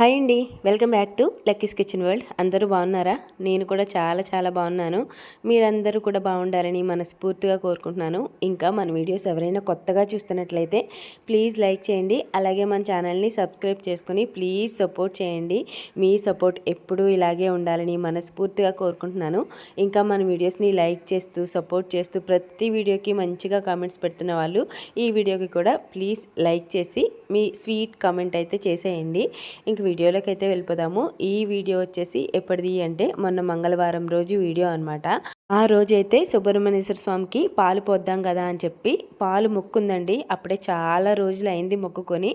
Hi అండి welcome back to lucky's kitchen world. అందరూ బాగున్నారా? నేను కూడా చాలా చాలా బాగున్నాను. మీరందరూ కూడా బాగుండాలని మనస్ఫూర్తిగా కోరుకుంటున్నాను. ఇంకా మన వీడియోస్ ఎవరైనా కొత్తగా చూస్తున్నట్లయితే ప్లీజ్ లైక్ చేయండి. అలాగే మన ఛానల్ని సబ్స్క్రైబ్ చేసుకుని ప్లీజ్ సపోర్ట్ చేయండి. మీ సపోర్ట్ ఎప్పుడూ ఇలాగే ఉండాలని మనస్ఫూర్తిగా కోరుకుంటున్నాను. ఇంకా మన వీడియోస్ని లైక్ చేస్తూ సపోర్ట్ చేస్తూ ప్రతి వీడియోకి మంచిగా కామెంట్స్ పెడుతున్న వాళ్ళు ఈ వీడియోకి కూడా ప్లీజ్ లైక్ చేసి మీ స్వీట్ కామెంట్ అయితే చేసేయండి. ఇంక వీడియోలోకి అయితే వెళ్ళిపోదాము. ఈ వీడియో వచ్చేసి ఎప్పటిది అంటే మొన్న మంగళవారం రోజు వీడియో అనమాట ఆ రోజైతే సుబ్రహ్మణ్యేశ్వర స్వామికి పాలు పోద్దాం కదా అని చెప్పి పాలు మొక్కుందండి. అప్పుడే చాలా రోజులు అయింది మొక్కుకొని.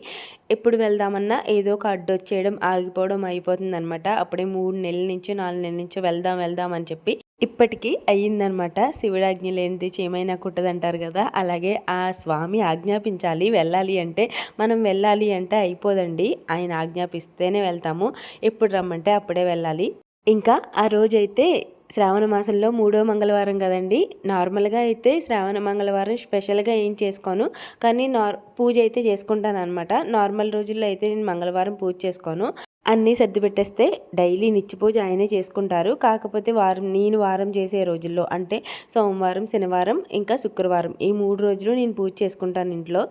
ఎప్పుడు వెళ్దామన్నా ఏదో ఒక అడ్డొచ్చేయడం ఆగిపోవడం అయిపోతుంది అనమాట అప్పుడే మూడు నెలల నుంచి నాలుగు నెలల నుంచి వెళ్దాం వెళ్దాం అని చెప్పి ఇప్పటికీ అయ్యిందనమాట శివుడాజ్ఞ లేనిది చేయమైనా కుట్టదంటారు కదా. అలాగే ఆ స్వామి ఆజ్ఞాపించాలి వెళ్ళాలి అంటే మనం వెళ్ళాలి అంటే అయిపోదండి. ఆయన ఆజ్ఞాపిస్తేనే వెళ్తాము. ఎప్పుడు రమ్మంటే అప్పుడే వెళ్ళాలి. ఇంకా ఆ రోజైతే శ్రావణ మాసంలో మూడో మంగళవారం కదండి. నార్మల్గా అయితే శ్రావణ మంగళవారం స్పెషల్గా ఏం చేసుకోను. కానీ నార్ పూజ అయితే చేసుకుంటాను అనమాట నార్మల్ రోజుల్లో అయితే నేను మంగళవారం పూజ చేసుకోను. అన్నీ సర్ది పెట్టేస్తే డైలీ నిత్య పూజ ఆయనే చేసుకుంటారు. కాకపోతే వారం నేను వారం చేసే రోజుల్లో అంటే సోమవారం శనివారం ఇంకా శుక్రవారం ఈ మూడు రోజులు నేను పూజ చేసుకుంటాను ఇంట్లో.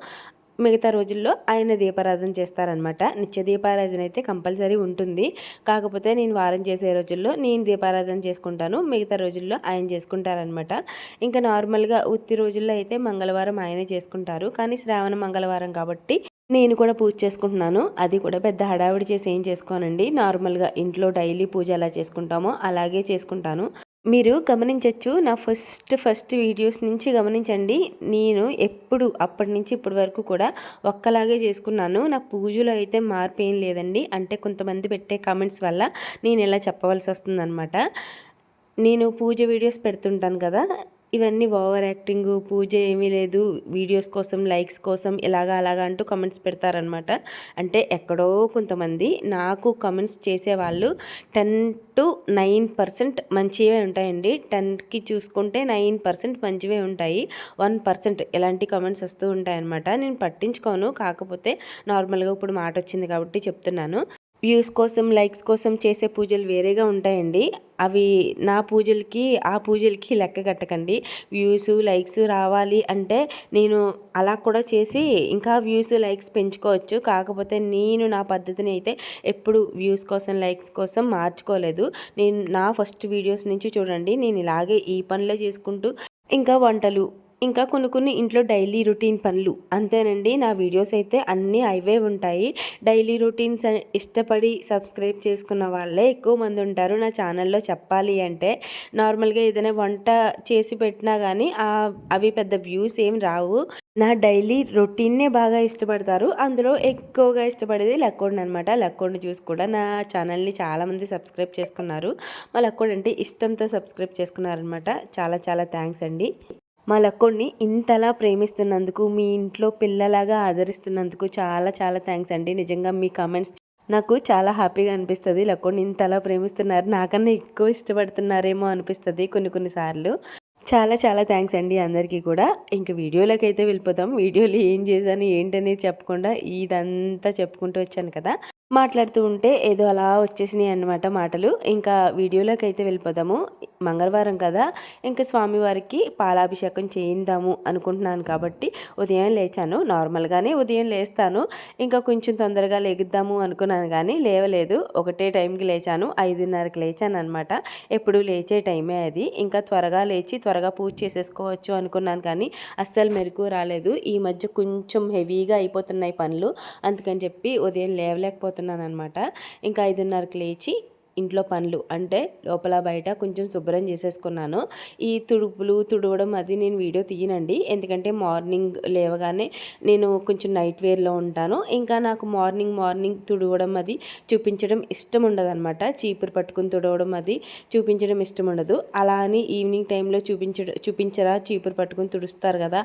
మిగతా రోజుల్లో ఆయన దీపారాధన చేస్తారనమాట నిత్య దీపారాధన అయితే కంపల్సరీ ఉంటుంది. కాకపోతే నేను వారం చేసే రోజుల్లో నేను దీపారాధన చేసుకుంటాను. మిగతా రోజుల్లో ఆయన చేసుకుంటారనమాట ఇంకా నార్మల్గా ఉత్తి రోజుల్లో అయితే మంగళవారం ఆయనే చేసుకుంటారు. కానీ శ్రావణ మంగళవారం కాబట్టి నేను కూడా పూజ చేసుకుంటున్నాను. అది కూడా పెద్ద హడావిడి చేసి ఏం చేసుకోనండి. నార్మల్గా ఇంట్లో డైలీ పూజ ఎలా చేసుకుంటామో అలాగే చేసుకుంటాను. మీరు గమనించవచ్చు నా ఫస్ట్ ఫస్ట్ వీడియోస్ నుంచి గమనించండి. నేను ఎప్పుడు అప్పటి నుంచి ఇప్పటి వరకు కూడా ఒక్కలాగే చేసుకున్నాను. నా పూజలో అయితే మార్పు ఏం లేదండి. అంటే కొంతమంది పెట్టే కామెంట్స్ వల్ల నేను ఇలా చెప్పవలసి వస్తుందన్నమాట. నేను పూజ వీడియోస్ పెడుతుంటాను కదా ఇవన్నీ ఓవర్ యాక్టింగ్ పూజ ఏమీ లేదు. వీడియోస్ కోసం లైక్స్ కోసం ఇలాగా అలాగా అంటూ కమెంట్స్ పెడతారనమాట అంటే ఎక్కడో కొంతమంది నాకు కమెంట్స్ చేసేవాళ్ళు టెన్ టు నైన్ పర్సెంట్ మంచివే ఉంటాయండి. టెన్కి చూసుకుంటే నైన్ పర్సెంట్ మంచివే ఉంటాయి. వన్ పర్సెంట్ ఇలాంటి కమెంట్స్ వస్తూ ఉంటాయన్నమాట. నేను పట్టించుకోను. కాకపోతే నార్మల్గా ఇప్పుడు మాట వచ్చింది కాబట్టి చెప్తున్నాను. వ్యూస్ కోసం లైక్స్ కోసం చేసే పూజలు వేరేగా ఉంటాయండి. అవి నా పూజలకి ఆ పూజలకి లెక్క కట్టకండి. వ్యూస్ లైక్స్ రావాలి అంటే నేను అలా కూడా చేసి ఇంకా వ్యూస్ లైక్స్ పెంచుకోవచ్చు. కాకపోతే నేను నా పద్ధతిని అయితే ఎప్పుడు వ్యూస్ కోసం లైక్స్ కోసం మార్చుకోలేదు. నేను నా ఫస్ట్ వీడియోస్ నుంచి చూడండి. నేను ఇలాగే ఈ పనులే చేసుకుంటూ ఇంకా వంటలు ఇంకా కొన్ని కొన్ని ఇంట్లో డైలీ రొటీన్ పనులు. అంతేనండి నా వీడియోస్ అయితే అన్నీ అవే ఉంటాయి. డైలీ రొటీన్స్ ఇష్టపడి సబ్స్క్రైబ్ చేసుకున్న వాళ్ళే ఎక్కువ మంది ఉంటారు. నా ఛానల్లో చెప్పాలి అంటే నార్మల్గా ఏదైనా వంట చేసి పెట్టినా కానీ అవి పెద్ద వ్యూస్ ఏం రావు. నా డైలీ రొటీన్నే బాగా ఇష్టపడతారు. అందులో ఎక్కువగా ఇష్టపడేది లక్కోడిని అనమాట లక్కోడ్ని చూసి కూడా నా ఛానల్ని చాలామంది సబ్స్క్రైబ్ చేసుకున్నారు. మా లక్కోడ్ అంటే ఇష్టంతో సబ్స్క్రైబ్ చేసుకున్నారనమాట చాలా చాలా థ్యాంక్స్ అండి. మా లక్కోడిని ఇంతలా ప్రేమిస్తున్నందుకు మీ ఇంట్లో పిల్లలాగా ఆదరిస్తున్నందుకు చాలా చాలా థ్యాంక్స్ అండి. నిజంగా మీ కామెంట్స్ నాకు చాలా హ్యాపీగా అనిపిస్తుంది. లక్కోడిని ఇంతలా ప్రేమిస్తున్నారు నాకన్నా ఎక్కువ ఇష్టపడుతున్నారేమో అనిపిస్తుంది కొన్ని కొన్నిసార్లు చాలా చాలా థ్యాంక్స్ అండి అందరికీ కూడా. ఇంక వీడియోలోకి అయితే వెళ్ళిపోతాం వీడియోలో ఏం చేశాను ఏంటనేది చెప్పకుండా ఇదంతా చెప్పుకుంటూ వచ్చాను కదా. మాట్లాడుతూ ఉంటే ఏదో అలా వచ్చేసినాయి అన్నమాట మాటలు. ఇంకా వీడియోలోకి అయితే వెళ్ళిపోదాము. మంగళవారం కదా. ఇంకా స్వామివారికి పాలాభిషేకం చేయిందాము అనుకుంటున్నాను కాబట్టి ఉదయం లేచాను. నార్మల్గానే ఉదయం లేస్తాను. ఇంకా కొంచెం తొందరగా లేగిద్దాము అనుకున్నాను కానీ లేవలేదు. ఒకటే టైంకి లేచాను. ఐదున్నరకి లేచాను అనమాట ఎప్పుడు లేచే టైమే అది. ఇంకా త్వరగా లేచి త్వరగా పూజ చేసేసుకోవచ్చు అనుకున్నాను కానీ అస్సలు మెరుగు రాలేదు. ఈ మధ్య కొంచెం హెవీగా అయిపోతున్నాయి పనులు. అందుకని చెప్పి ఉదయం లేవలేకపోతున్నాను. చేస్తున్నాను అనమాట ఇంకా ఐదున్నరకు లేచి ఇంట్లో పనులు అంటే లోపల బయట కొంచెం శుభ్రం చేసేసుకున్నాను. ఈ తుడుపులు తుడవడం అది నేను వీడియో తీయనండి. ఎందుకంటే మార్నింగ్ లేవగానే నేను కొంచెం నైట్ వేర్లో ఉంటాను. ఇంకా నాకు మార్నింగ్ మార్నింగ్ తుడవడం అది చూపించడం ఇష్టం ఉండదనమాట చీపురు పట్టుకుని తుడవడం అది చూపించడం ఇష్టం ఉండదు. అలా అని ఈవినింగ్ టైంలో చూపించ చూపించరా చీపురు పట్టుకుని తుడుస్తారు కదా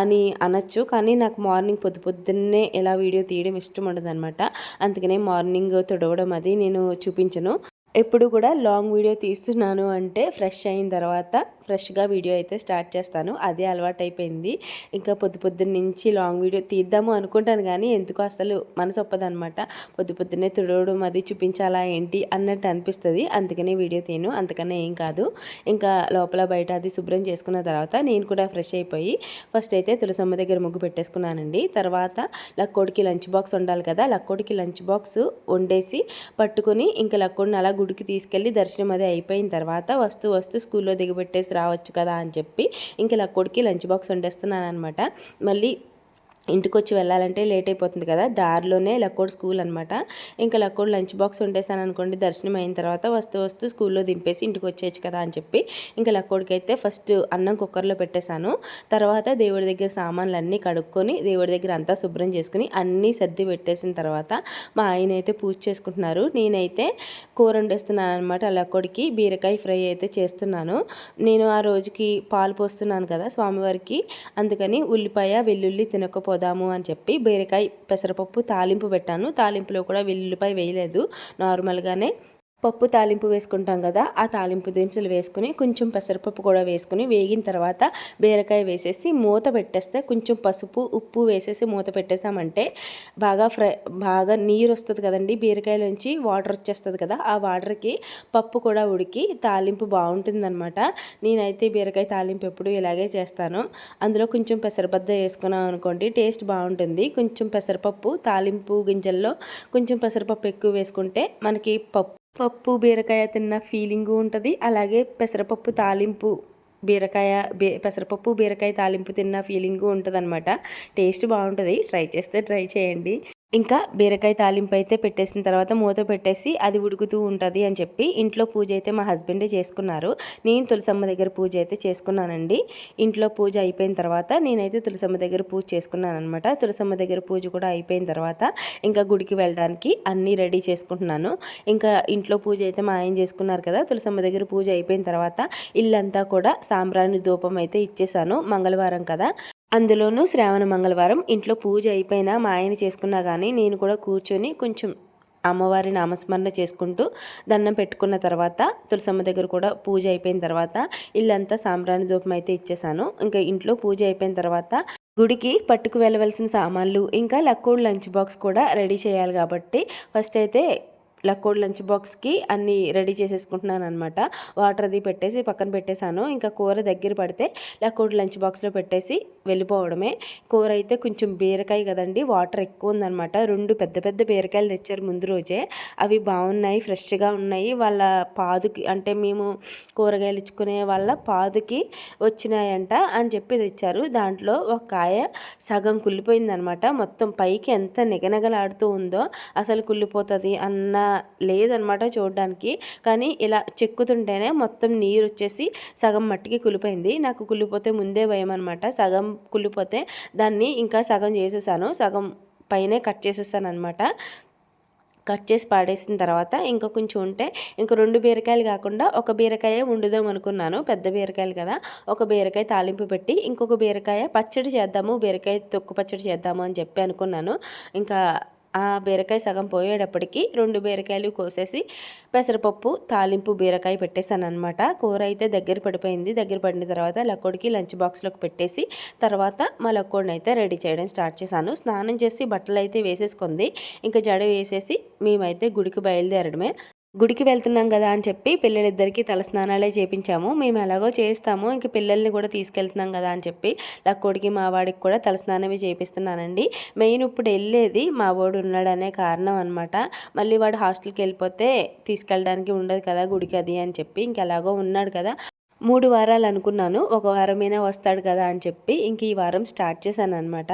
అని అనొచ్చు. కానీ నాకు మార్నింగ్ పొద్దు పొద్దున్నే ఇలా వీడియో తీయడం ఇష్టం ఉండదనమాట అందుకనే మార్నింగ్ తుడవడం అది నేను చూపించను. ఎప్పుడు కూడా లాంగ్ వీడియో తీస్తున్నాను అంటే ఫ్రెష్ అయిన తర్వాత ఫ్రెష్గా వీడియో అయితే స్టార్ట్ చేస్తాను. అదే అలవాటు అయిపోయింది ఇంకా పొద్దు పొద్దున్న నుంచి లాంగ్ వీడియో తీద్దాము అనుకుంటాను కానీ ఎందుకో అసలు మనసు ఒప్పదనమాట. పొద్దు పొద్దున్నే తుడవడం అది చూపించాలా ఏంటి అన్నట్టు అనిపిస్తుంది. అందుకనే వీడియో తీను అంతకనే ఏం కాదు. ఇంకా లోపల బయట అది శుభ్రం చేసుకున్న తర్వాత నేను కూడా ఫ్రెష్ అయిపోయి ఫస్ట్ అయితే తులసమ్మ దగ్గర ముగ్గు పెట్టేసుకున్నానండి. తర్వాత లక్కోడికి లంచ్ బాక్స్ ఉండాలి కదా లక్కోడికి లంచ్ బాక్స్ వండేసి పట్టుకొని ఇంకా లక్కోడిని అలా గుడికి తీసుకెళ్ళి దర్శనం అది అయిపోయిన తర్వాత వస్తూ వస్తూ స్కూల్లో దిగబెట్టేసి రావచ్చు కదా అని చెప్పి ఇంక ఇలా కొడుకి లంచ్ బాక్స్ వండేస్తున్నాను అనమాట మళ్ళీ ఇంటికి వచ్చి వెళ్ళాలంటే లేట్ అయిపోతుంది కదా. దారిలోనే లక్కోడ్ స్కూల్ అనమాట ఇంకా లక్కోడ్ లంచ్ బాక్స్ ఉండేసాను అనుకోండి. దర్శనం అయిన తర్వాత వస్తూ వస్తూ స్కూల్లో దింపేసి ఇంటికి వచ్చేయచ్చు కదా అని చెప్పి ఇంకా లక్కోడికి అయితే ఫస్ట్ అన్నం కుక్కర్లో పెట్టేశాను. తర్వాత దేవుడి దగ్గర సామాన్లు అన్నీ కడుక్కొని దేవుడి దగ్గర అంతా శుభ్రం చేసుకుని అన్నీ సర్ది పెట్టేసిన తర్వాత మా ఆయన అయితే పూజ చేసుకుంటున్నారు. నేనైతే కూర వండేస్తున్నాను అనమాట లక్కోడికి. బీరకాయ ఫ్రై అయితే చేస్తున్నాను. నేను ఆ రోజుకి పాలు పోస్తున్నాను కదా స్వామివారికి. అందుకని ఉల్లిపాయ వెల్లుల్లి తినకపోతే పోదాము అని చెప్పి బీరకాయ పెసరపప్పు తాలింపు పెట్టాను. తాలింపులో కూడా వెల్లుల్లిపాయ వేయలేదు. నార్మల్గానే పప్పు తాలింపు వేసుకుంటాం కదా ఆ తాలింపు దినుసులు వేసుకుని కొంచెం పెసరపప్పు కూడా వేసుకుని వేగిన తర్వాత బీరకాయ వేసేసి మూత పెట్టేస్తే కొంచెం పసుపు ఉప్పు వేసేసి మూత పెట్టేసామంటే బాగా ఫ్రై బాగా నీరు వస్తుంది కదండి బీరకాయలోంచి వాటర్ వచ్చేస్తుంది కదా ఆ వాటర్కి పప్పు కూడా ఉడికి తాలింపు బాగుంటుందన్నమాట. నేనైతే బీరకాయ తాలింపు ఎప్పుడు ఇలాగే చేస్తాను. అందులో కొంచెం పెసరబద్ద వేసుకున్నాం అనుకోండి టేస్ట్ బాగుంటుంది. కొంచెం పెసరపప్పు తాలింపు గింజల్లో కొంచెం పెసరపప్పు ఎక్కువ వేసుకుంటే మనకి పప్పు పప్పు బీరకాయ తిన్న ఫీలింగు ఉంటుంది. అలాగే పెసరపప్పు తాలింపు బీరకాయ బీ పెసరపప్పు బీరకాయ తాలింపు తిన్న ఫీలింగు ఉంటుంది అనమాట టేస్ట్ బాగుంటుంది. ట్రై చేస్తే ట్రై చేయండి. ఇంకా బీరకాయ తాలింపు అయితే పెట్టేసిన తర్వాత మూత పెట్టేసి అది ఉడుకుతూ ఉంటుంది అని చెప్పి ఇంట్లో పూజ అయితే మా హస్బెండే చేసుకున్నారు. నేను తులసమ్మ దగ్గర పూజ అయితే చేసుకున్నానండి. ఇంట్లో పూజ అయిపోయిన తర్వాత నేనైతే తులసమ్మ దగ్గర పూజ చేసుకున్నాను అనమాట తులసమ్మ దగ్గర పూజ కూడా అయిపోయిన తర్వాత ఇంకా గుడికి వెళ్ళడానికి అన్నీ రెడీ చేసుకుంటున్నాను. ఇంకా ఇంట్లో పూజ అయితే మా ఆయన చేసుకున్నారు కదా తులసమ్మ దగ్గర పూజ అయిపోయిన తర్వాత ఇల్లంతా కూడా సాంబ్రాణి ధూపం అయితే ఇచ్చేసాను మంగళవారం కదా. అందులోనూ శ్రావణ మంగళవారం ఇంట్లో పూజ అయిపోయినా మా ఆయన చేసుకున్నా కానీ నేను కూడా కూర్చొని కొంచెం అమ్మవారి నామస్మరణ చేసుకుంటూ దండం పెట్టుకున్న తర్వాత తులసమ్మ దగ్గర కూడా పూజ అయిపోయిన తర్వాత ఇల్లంతా సాంబ్రాణి దూపం అయితే ఇచ్చేసాను. ఇంకా ఇంట్లో పూజ అయిపోయిన తర్వాత గుడికి పట్టుకు వెళ్ళవలసిన సామాన్లు ఇంకా లక్కోడ్ లంచ్ బాక్స్ కూడా రెడీ చేయాలి కాబట్టి ఫస్ట్ అయితే లక్కోడ్ లంచ్ బాక్స్కి అన్నీ రెడీ చేసేసుకుంటున్నాను అనమాట వాటర్ అది పెట్టేసి పక్కన పెట్టేశాను. ఇంకా కూర దగ్గర పడితే లక్కోడ్ లంచ్ బాక్స్లో పెట్టేసి వెళ్ళిపోవడమే. కూర అయితే కొంచెం బీరకాయ కదండి వాటర్ ఎక్కువ ఉందనమాట రెండు పెద్ద పెద్ద బీరకాయలు తెచ్చారు ముందు రోజే. అవి బాగున్నాయి ఫ్రెష్గా ఉన్నాయి. వాళ్ళ పాదుకి అంటే మేము కూరగాయలు ఇచ్చుకునే వాళ్ళ పాదుకి వచ్చినాయంట అని చెప్పి తెచ్చారు. దాంట్లో ఒక కాయ సగం కుళ్ళిపోయిందనమాట మొత్తం పైకి ఎంత నిగనగలాడుతూ ఉందో అసలు కుళ్ళిపోతుంది అన్న లేదనమాట చూడడానికి. కానీ ఇలా చెక్కుతుంటేనే మొత్తం నీరు వచ్చేసి సగం మట్టికి కులిపోయింది. నాకు కుళ్ళిపోతే ముందే భయం అనమాట సగం కుళ్ళిపోతే దాన్ని ఇంకా సగం చేసేసాను. సగం పైనే కట్ చేసేసాను అనమాట కట్ చేసి పాడేసిన తర్వాత ఇంకా కొంచెం ఉంటే ఇంక రెండు బీరకాయలు కాకుండా ఒక బీరకాయ వండుదాం అనుకున్నాను. పెద్ద బీరకాయలు కదా. ఒక బీరకాయ తాలింపు పెట్టి ఇంకొక బీరకాయ పచ్చడి చేద్దాము బీరకాయ తొక్కు పచ్చడి చేద్దాము అని చెప్పి అనుకున్నాను. ఇంకా బీరకాయ సగం పోయేటప్పటికి రెండు బీరకాయలు కోసేసి పెసరపప్పు తాలింపు బీరకాయ పెట్టేశాను అనమాట కూర అయితే దగ్గర పడిపోయింది. దగ్గర పడిన తర్వాత లక్కోడికి లంచ్ బాక్స్లోకి పెట్టేసి తర్వాత మా లక్కోడిని అయితే రెడీ చేయడం స్టార్ట్ చేశాను. స్నానం చేసి బట్టలు అయితే వేసేసుకుంది. ఇంకా జడ వేసేసి మేమైతే గుడికి బయలుదేరడమే. గుడికి వెళ్తున్నాం కదా అని చెప్పి పిల్లలిద్దరికీ తలస్నానాలే చేపించాము. మేము ఎలాగో చేస్తాము. ఇంక పిల్లల్ని కూడా తీసుకెళ్తున్నాం కదా అని చెప్పి లక్కోడికి మా వాడికి కూడా తలస్నానమే చేపిస్తున్నానండి. మెయిన్ ఇప్పుడు వెళ్ళేది మా వాడు ఉన్నాడనే కారణం అనమాట మళ్ళీ వాడు హాస్టల్కి వెళ్ళిపోతే తీసుకెళ్ళడానికి ఉండదు కదా గుడికి అది అని చెప్పి ఇంకెలాగో ఉన్నాడు కదా. మూడు వారాలు అనుకున్నాను. ఒక వారమైనా వస్తాడు కదా అని చెప్పి ఇంక ఈ వారం స్టార్ట్ చేశాను అనమాట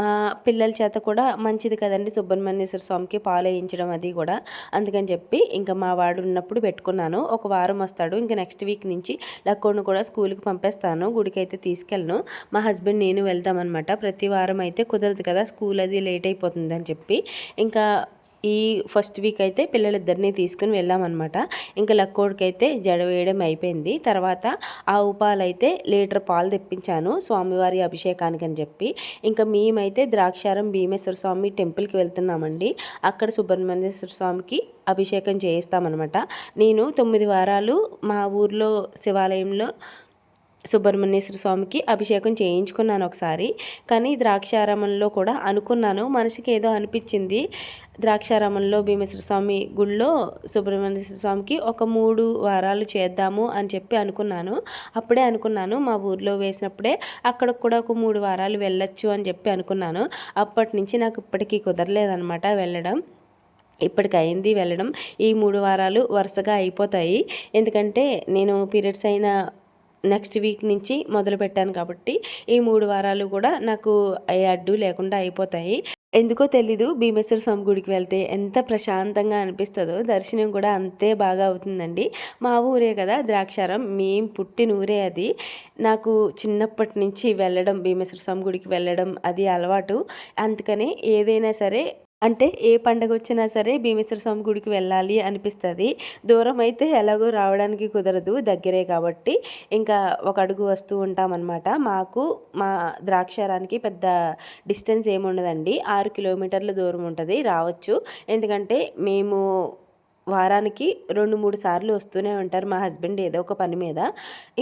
మా పిల్లల చేత కూడా మంచిది కదండి సుబ్రహ్మణ్యేశ్వర స్వామికి పాలు వేయించడం అది కూడా. అందుకని చెప్పి ఇంకా మా వాడు ఉన్నప్పుడు పెట్టుకున్నాను. ఒక వారం వస్తాడు. ఇంకా నెక్స్ట్ వీక్ నుంచి లక్కోడిని కూడా స్కూల్కి పంపేస్తాను. గుడికి అయితే తీసుకెళ్ళను. మా హస్బెండ్ నేను వెళ్తామన్నమాట. ప్రతి వారం అయితే కుదరదు కదా స్కూల్ అది లేట్ అయిపోతుంది అని చెప్పి. ఇంకా ఈ ఫస్ట్ వీక్ అయితే పిల్లలిద్దరిని తీసుకుని వెళ్ళామన్నమాట. ఇంకా లక్కోడికి అయితే జడ వేయడం అయిపోయింది. తర్వాత ఆవు ఉపాలు అయితే లీటర్ పాలు తెప్పించాను స్వామివారి అభిషేకానికి అని చెప్పి. ఇంకా మేమైతే ద్రాక్షారం భీమేశ్వర స్వామి టెంపుల్కి వెళ్తున్నామండి. అక్కడ సుబ్రహ్మణ్యేశ్వర స్వామికి అభిషేకం చేయిస్తామన్నమాట. నేను తొమ్మిది వారాలు మా ఊర్లో శివాలయంలో సుబ్రహ్మణ్యేశ్వర స్వామికి అభిషేకం చేయించుకున్నాను ఒకసారి. కానీ ద్రాక్షారామంలో కూడా అనుకున్నాను. మనసుకి ఏదో అనిపించింది. ద్రాక్షారామంలో భీమేశ్వర స్వామి గుళ్ళో సుబ్రహ్మణ్యేశ్వర స్వామికి ఒక మూడు వారాలు చేద్దాము అని చెప్పి అనుకున్నాను. అప్పుడే అనుకున్నాను. మా ఊర్లో వేసినప్పుడే అక్కడ కూడా ఒక మూడు వారాలు వెళ్ళొచ్చు అని చెప్పి అనుకున్నాను. అప్పటి నుంచి నాకు ఇప్పటికీ కుదరలేదనమాట వెళ్ళడం. ఇప్పటికి అయింది వెళ్ళడం. ఈ మూడు వారాలు వరుసగా అయిపోతాయి. ఎందుకంటే నేను పీరియడ్స్ అయిన నెక్స్ట్ వీక్ నుంచి మొదలు పెట్టాను కాబట్టి ఈ మూడు వారాలు కూడా నాకు ఏ అడ్డు లేకుండా అయిపోతాయి. ఎందుకో తెలీదు భీమేశ్వర స్వామి గుడికి వెళ్తే ఎంత ప్రశాంతంగా అనిపిస్తుందో దర్శనం కూడా అంతే బాగా అవుతుందండి. మా ఊరే కదా ద్రాక్షారం మేం పుట్టిన ఊరే అది. నాకు చిన్నప్పటి నుంచి వెళ్ళడం భీమేశ్వర స్వామి గుడికి వెళ్ళడం అది అలవాటు. అందుకని ఏదైనా సరే అంటే ఏ పండగ వచ్చినా సరే భీమేశ్వర స్వామి గుడికి వెళ్ళాలి అనిపిస్తుంది. దూరం అయితే ఎలాగో రావడానికి కుదరదు దగ్గరే కాబట్టి. ఇంకా ఒక అడుగు వస్తూ ఉంటామన్నమాట. మాకు మా ద్రాక్షారానికి పెద్ద డిస్టెన్స్ ఏముండదండి. ఆరు కిలోమీటర్ల దూరం ఉంటుంది రావచ్చు. ఎందుకంటే మేము వారానికి రెండు మూడు సార్లు వస్తూనే ఉంటారు మా హస్బెండ్ ఏదో ఒక పని మీద.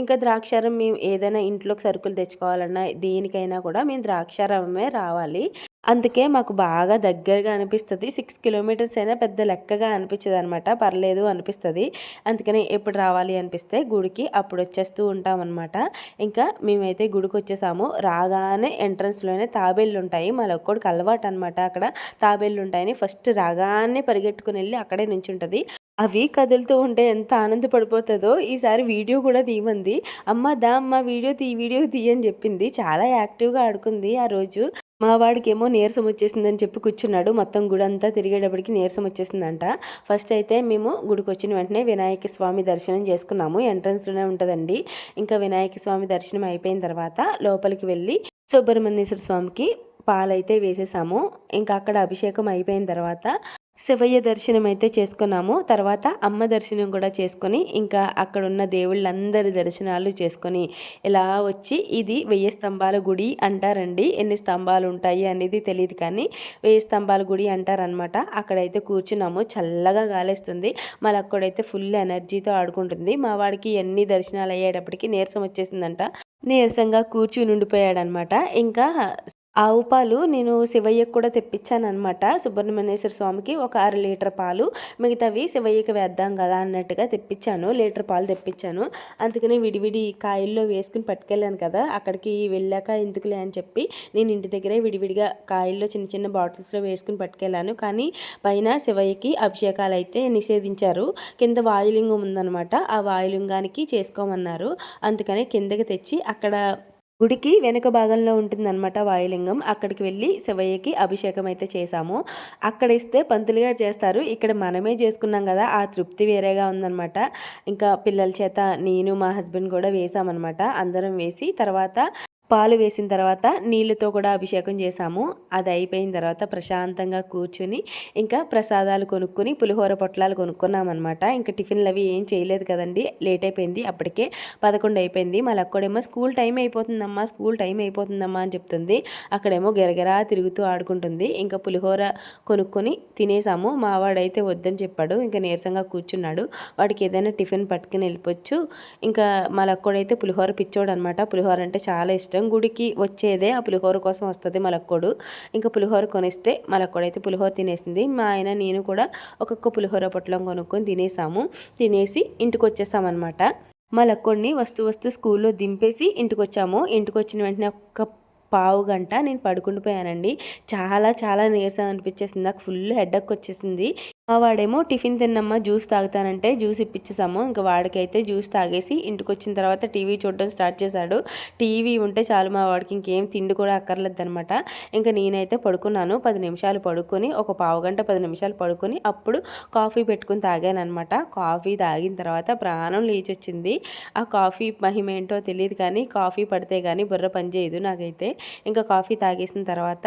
ఇంకా ద్రాక్షారం మేము ఏదైనా ఇంట్లోకి సరుకులు తెచ్చుకోవాలన్నా దేనికైనా కూడా మేము ద్రాక్షారమే రావాలి. అందుకే మాకు బాగా దగ్గరగా అనిపిస్తుంది. సిక్స్ కిలోమీటర్స్ అయినా పెద్ద లెక్కగా అనిపించదు అనమాట పర్లేదు అనిపిస్తుంది. అందుకని ఎప్పుడు రావాలి అనిపిస్తే గుడికి అప్పుడు వచ్చేస్తూ ఉంటామన్నమాట ఇంకా మేమైతే గుడికి వచ్చేసాము. రాగానే ఎంట్రన్స్లోనే తాబేళ్ళు ఉంటాయి. మా ఒక్కడికి అలవాటు అనమాట అక్కడ. తాబేళ్ళు ఉంటాయని ఫస్ట్ రాగానే పరిగెట్టుకుని వెళ్ళి అక్కడే ఉంటుంది అవి కదులుతూ ఉంటే ఎంత ఆనందపడిపోతుందో. ఈసారి వీడియో కూడా తీయమంది. అమ్మ దా అమ్మ వీడియో తీ వీడియో తీయని చెప్పింది. చాలా యాక్టివ్గా ఆడుకుంది ఆ రోజు. మా వాడికేమో నీరసం వచ్చేసిందని చెప్పి కూర్చున్నాడు. మొత్తం గుడి అంతా తిరిగేటప్పటికి నీరసం వచ్చేసిందంట. ఫస్ట్ అయితే మేము గుడికి వచ్చిన వెంటనే వినాయక స్వామి దర్శనం చేసుకున్నాము. ఎంట్రన్స్లోనే ఉంటుందండి. ఇంకా వినాయక స్వామి దర్శనం అయిపోయిన తర్వాత లోపలికి వెళ్ళి సుబ్రహ్మణ్యేశ్వర స్వామికి పాలైతే వేసేసాము. ఇంకా అక్కడ అభిషేకం అయిపోయిన తర్వాత శివయ్య దర్శనం అయితే చేసుకున్నాము. తర్వాత అమ్మ దర్శనం కూడా చేసుకొని ఇంకా అక్కడున్న దేవుళ్ళందరి దర్శనాలు చేసుకొని ఇలా వచ్చి ఇది వెయ్యి స్తంభాల గుడి అంటారండి. ఎన్ని స్తంభాలు ఉంటాయి అనేది తెలియదు కానీ వెయ్యి స్తంభాల గుడి అంటారనమాట అక్కడైతే కూర్చున్నాము. చల్లగా గాలేస్తుంది. మళ్ళీ అక్కడైతే ఫుల్ ఎనర్జీతో ఆడుకుంటుంది. మా వాడికి ఎన్ని దర్శనాలు అయ్యేటప్పటికి నీరసం వచ్చేసిందంట. నీరసంగా కూర్చుని ఉండిపోయాడనమాట ఇంకా ఆవు పాలు నేను శివయ్యకు కూడా తెప్పించాను అనమాట సుబ్రహ్మణ్యేశ్వర స్వామికి ఒక అర లీటర్ పాలు మిగతావి శివయ్యకి వేద్దాం కదా అన్నట్టుగా తెప్పించాను. లీటర్ పాలు తెప్పించాను. అందుకని విడివిడి కాయల్లో వేసుకుని పట్టుకెళ్ళాను కదా అక్కడికి వెళ్ళాక ఎందుకులే అని చెప్పి నేను ఇంటి దగ్గరే విడివిడిగా కాయల్లో చిన్న చిన్న బాటిల్స్లో వేసుకుని పట్టుకెళ్ళాను. కానీ పైన శివయ్యకి అభిషేకాలు అయితే నిషేధించారు. కింద వాయులింగం ఉందనమాట ఆ వాయులింగానికి చేసుకోమన్నారు. అందుకని కిందకి తెచ్చి అక్కడ గుడికి వెనుక భాగంలో ఉంటుందన్నమాట వాయులింగం. అక్కడికి వెళ్ళి శివయ్యకి అభిషేకం అయితే చేశాము. అక్కడ ఇస్తే పంతులుగా చేస్తారు. ఇక్కడ మనమే చేసుకున్నాం కదా. ఆ తృప్తి వేరేగా ఉందన్నమాట. ఇంకా పిల్లల చేత నేను మా హస్బెండ్ కూడా వేసామన్నమాట అందరం వేసి తర్వాత పాలు వేసిన తర్వాత నీళ్ళతో కూడా అభిషేకం చేసాము అది అయిపోయిన తర్వాత ప్రశాంతంగా కూర్చుని ఇంకా ప్రసాదాలు కొనుక్కొని పులిహోర పొట్లాలు కొనుక్కున్నామన్నమాట. ఇంకా టిఫిన్లు అవి ఏం చేయలేదు కదండి. లేట్ అయిపోయింది. అప్పటికే పదకొండు అయిపోయింది. మళ్ళీ అక్కడేమో స్కూల్ టైం అయిపోతుందమ్మా స్కూల్ టైం అయిపోతుందమ్మా అని చెప్తుంది. అక్కడేమో గెరగెరా తిరుగుతూ ఆడుకుంటుంది. ఇంకా పులిహోర కొనుక్కొని తినేసాము. మావాడైతే వద్దని చెప్పాడు. ఇంకా నీరసంగా కూర్చున్నాడు. వాడికి ఏదైనా టిఫిన్ పట్టుకుని వెళ్ళిపోవచ్చు. ఇంకా మళ్ళీ అక్కడైతే పులిహోర పిచ్చోడు అనమాట పులిహోర అంటే చాలా ఇష్టం. ఇష్టం గుడికి వచ్చేదే ఆ పులిహోర కోసం వస్తుంది మలక్కోడు. ఇంకా పులిహోర కొనిస్తే మలక్కోడు పులిహోర తినేసింది. మా ఆయన నేను కూడా ఒక్కొక్క పులిహోర పొట్లం కొనుక్కొని తినేసాము. తినేసి ఇంటికి వచ్చేసామన్నమాట మా వస్తూ వస్తూ స్కూల్లో దింపేసి ఇంటికి వచ్చాము ఇంటికి వచ్చిన వెంటనే ఒక్క పావు గంట నేను పడుకుండిపోయానండి. చాలా చాలా నీరసం అనిపించేసింది. నాకు ఫుల్ హెడ్డక్ వచ్చేసింది. వాడేమో టిఫిన్ తిన్నమ్మా జ్యూస్ తాగుతానంటే జ్యూస్ ఇప్పించేసాము ఇంకా వాడికైతే జ్యూస్ తాగేసి ఇంటికి వచ్చిన తర్వాత టీవీ చూడడం స్టార్ట్ చేశాడు. టీవీ ఉంటే చాలు మా వాడికి ఇంకేం తిండి కూడా అక్కర్లేదు అనమాట ఇంకా నేనైతే పడుకున్నాను. పది నిమిషాలు పడుకొని ఒక పావు గంట పది నిమిషాలు పడుకొని అప్పుడు కాఫీ పెట్టుకుని తాగానమాట కాఫీ తాగిన తర్వాత ప్రాణం లేచొచ్చింది. ఆ కాఫీ మహిమ ఏంటో తెలియదు కానీ కాఫీ పడితే కానీ బుర్ర పనిచేయదు నాకైతే. ఇంకా కాఫీ తాగేసిన తర్వాత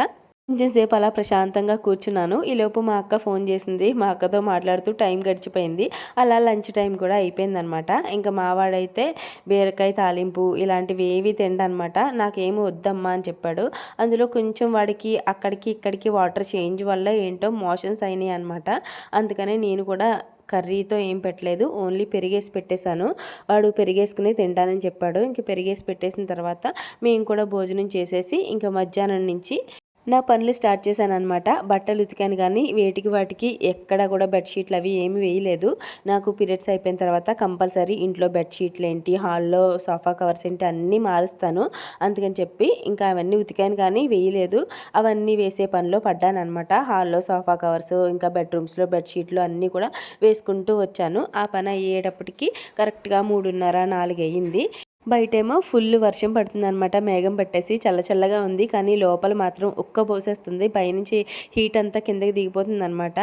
కొంచెం సేపు అలా ప్రశాంతంగా కూర్చున్నాను. ఈలోపు మా అక్క ఫోన్ చేసింది. మా అక్కతో మాట్లాడుతూ టైం గడిచిపోయింది. అలా లంచ్ టైం కూడా అయిపోయిందనమాట. ఇంకా మావాడైతే బీరకాయ తాలింపు ఇలాంటివి ఏవి తిండనమాట. నాకేమి వద్దమ్మా అని చెప్పాడు. అందులో కొంచెం వాడికి అక్కడికి ఇక్కడికి వాటర్ చేంజ్ వల్ల ఏంటో మోషన్స్ అయినాయి అనమాట. అందుకనే నేను కూడా కర్రీతో ఏం పెట్టలేదు. ఓన్లీ పెరిగేసి పెట్టేశాను. వాడు పెరిగేసుకుని తింటానని చెప్పాడు. ఇంక పెరిగేసి పెట్టేసిన తర్వాత మేము కూడా భోజనం చేసేసి ఇంకా మధ్యాహ్నం నుంచి నా పనులు స్టార్ట్ చేశాను అనమాట బట్టలు ఉతికాను కానీ వేటికి వాటికి ఎక్కడ కూడా బెడ్షీట్లు అవి ఏమి వేయలేదు. నాకు పీరియడ్స్ అయిపోయిన తర్వాత కంపల్సరీ ఇంట్లో బెడ్షీట్లు ఏంటి హాల్లో సోఫా కవర్స్ ఏంటి అన్నీ మారుస్తాను. అందుకని చెప్పి ఇంకా అవన్నీ ఉతికాను కానీ వేయలేదు. అవన్నీ వేసే పనిలో పడ్డాను అనమాట హాల్లో సోఫా కవర్స్ ఇంకా బెడ్రూమ్స్లో బెడ్షీట్లు అన్నీ కూడా వేసుకుంటూ వచ్చాను. ఆ పని అయ్యేటప్పటికి కరెక్ట్గా మూడున్నర నాలుగు అయ్యింది బయటేమో ఫుల్ వర్షం పడుతుంది అనమాట మేఘం పట్టేసి చల్ల చల్లగా ఉంది. కానీ లోపల మాత్రం ఉక్క పోసేస్తుంది. పైనుంచి హీట్ అంతా కిందకి దిగిపోతుంది అనమాట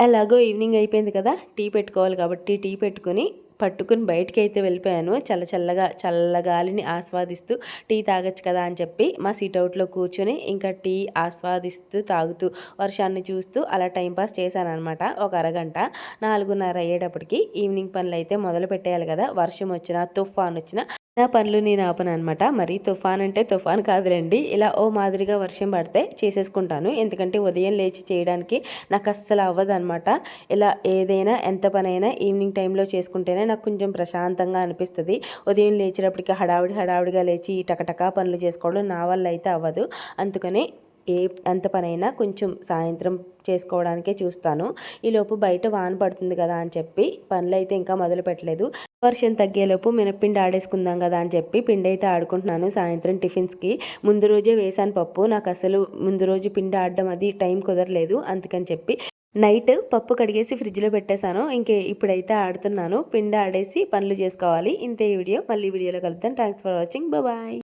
అలాగో ఈవినింగ్ అయిపోయింది కదా. టీ పెట్టుకోవాలి కాబట్టి టీ పెట్టుకుని పట్టుకుని బయటికి అయితే వెళ్ళిపోయాను. చల్ల చల్లగా చల్ల గాలిని ఆస్వాదిస్తూ టీ తాగొచ్చు కదా అని చెప్పి మా సీట్ అవుట్లో కూర్చొని ఇంకా టీ ఆస్వాదిస్తూ తాగుతూ వర్షాన్ని చూస్తూ అలా టైంపాస్ చేశాను అనమాట ఒక అరగంట. నాలుగున్నర అయ్యేటప్పటికి ఈవినింగ్ పనులు అయితే మొదలు పెట్టేయాలి కదా. వర్షం వచ్చినా తుఫాన్ వచ్చినా నా పనులు నేను ఆపను అనమాట మరి తుఫాన్ అంటే తుఫాన్ కాదులేండి. ఇలా ఓ మాదిరిగా వర్షం పడితే చేసేసుకుంటాను. ఎందుకంటే ఉదయం లేచి చేయడానికి నాకు అస్సలు అవ్వదు అనమాట ఇలా ఏదైనా ఎంత పనైనా ఈవినింగ్ టైంలో చేసుకుంటేనే నాకు కొంచెం ప్రశాంతంగా అనిపిస్తుంది. ఉదయం లేచినప్పటికీ హడావిడి హడావిడిగా లేచి టకటకా పనులు చేసుకోవడం నా వల్ల అయితే అవ్వదు. అందుకని ఏ ఎంత పనైనా కొంచెం సాయంత్రం చేసుకోవడానికే చూస్తాను. ఈలోపు బయట వాన పడుతుంది కదా అని చెప్పి పనులు అయితే ఇంకా మొదలు పెట్టలేదు వర్షం తగ్గేలోపు మినప్పిండి ఆడేసుకుందాం కదా అని చెప్పి పిండి అయితే ఆడుకుంటున్నాను సాయంత్రం టిఫిన్స్కి. ముందు రోజే వేసాను పప్పు. నాకు అసలు ముందు రోజు పిండి ఆడడం అది టైం కుదరలేదు. అందుకని చెప్పి నైట్ పప్పు కడిగేసి ఫ్రిడ్జ్లో పెట్టేశాను. ఇంకే ఇప్పుడైతే ఆడుతున్నాను. పిండి ఆడేసి పనులు చేసుకోవాలి. ఇంతే వీడియో. మళ్ళీ వీడియోలో కలుద్దాం. Thanks for watching. బాయ్.